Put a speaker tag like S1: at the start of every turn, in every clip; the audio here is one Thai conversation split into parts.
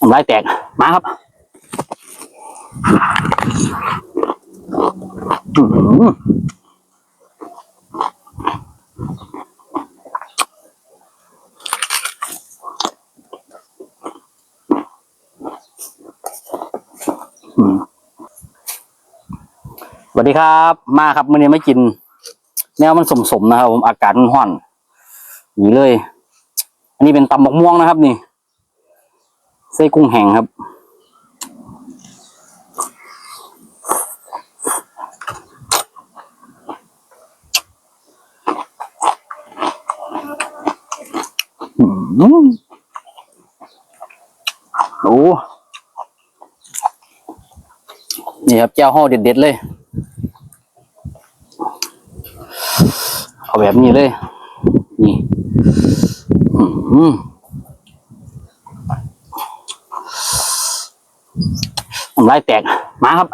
S1: น้ำลายแตก มาครับสวัสดีครับ มาครับมื่อนี้ไม่กิน แนวมันสมๆนะครับผมอากาศมันร้อนนี่เลย อันนี้เป็นตำบกม่วงนะครับ นี่ ไส้กุ้งแห้งครับอืมโอ้นี่ครับแก้วห่อเด็ดๆเลย เอาแบบนี้เลย นี่ อืม น้ำลายแตก มาครับ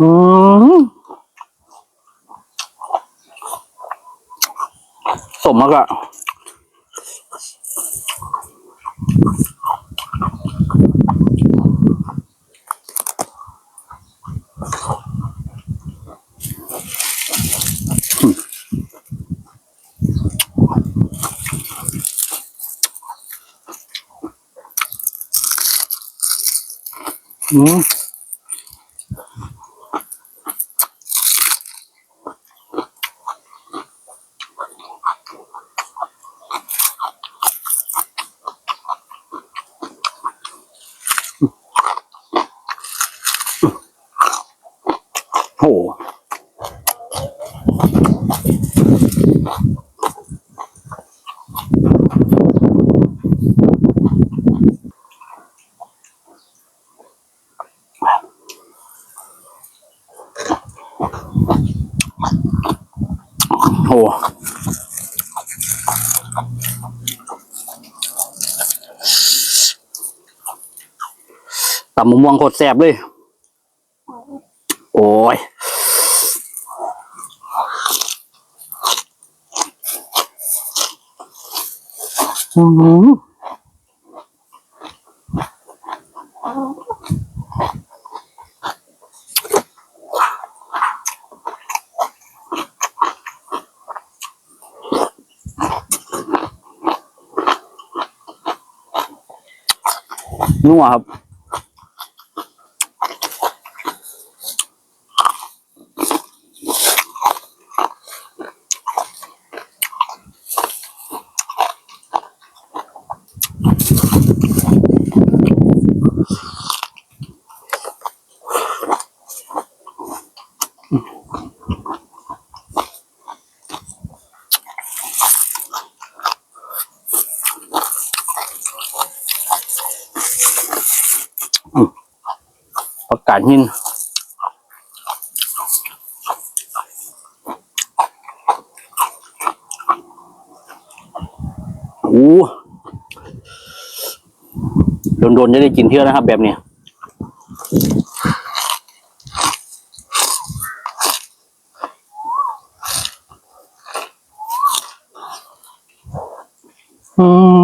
S1: อืม อืม อืมสมมากอะอืมโหโหตำมะม่วงโคตรแซ่บเลย โอ้ยอืมนัวครับ ประกาศหินโอ้โดนๆจะได้กินเที่ยวนะครับ แบบเนี้ยอืม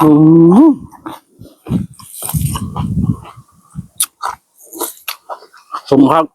S1: อืมสมครับ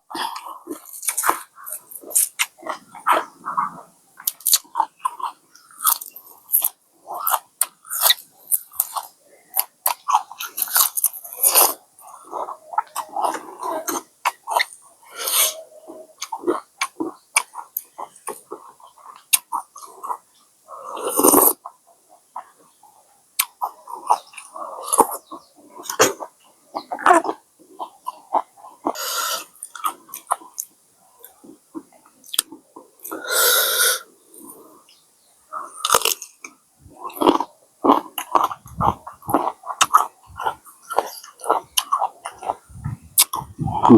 S1: ล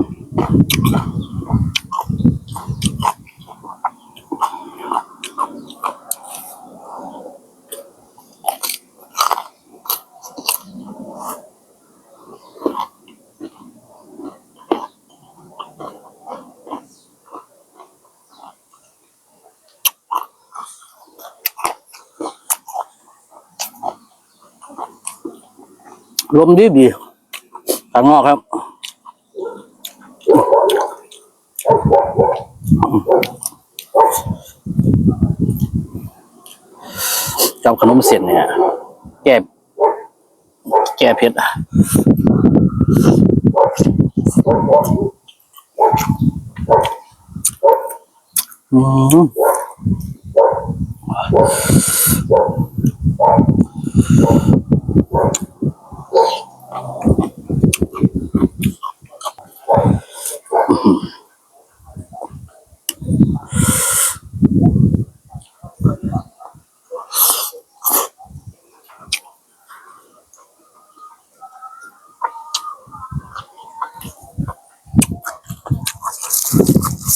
S1: มดีดีข้างนอกครับ กับขนมเส้นเนี่ย แก้แก้เพชรอะอืม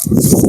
S1: Thank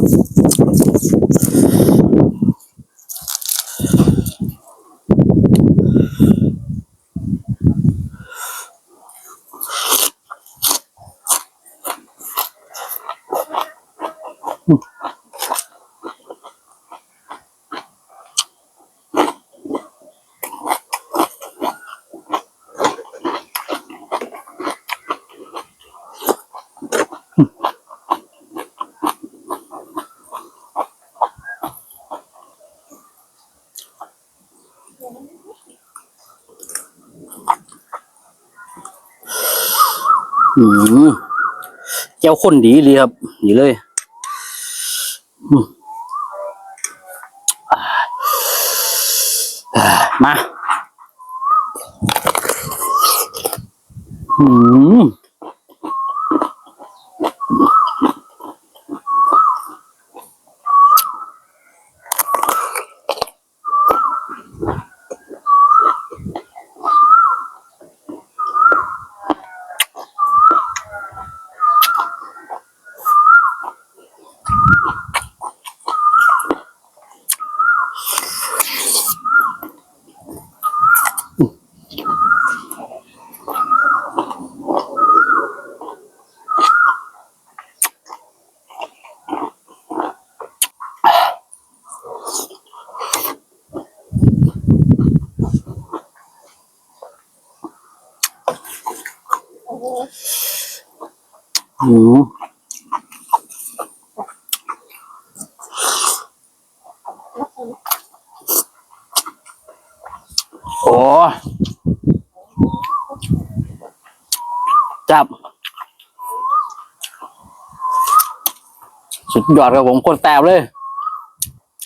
S1: อืมเจ้าคนดีเลยครับนี่เลยมา อืม อืมโอ้จับ สุดยอดครับผมคนแตบเลย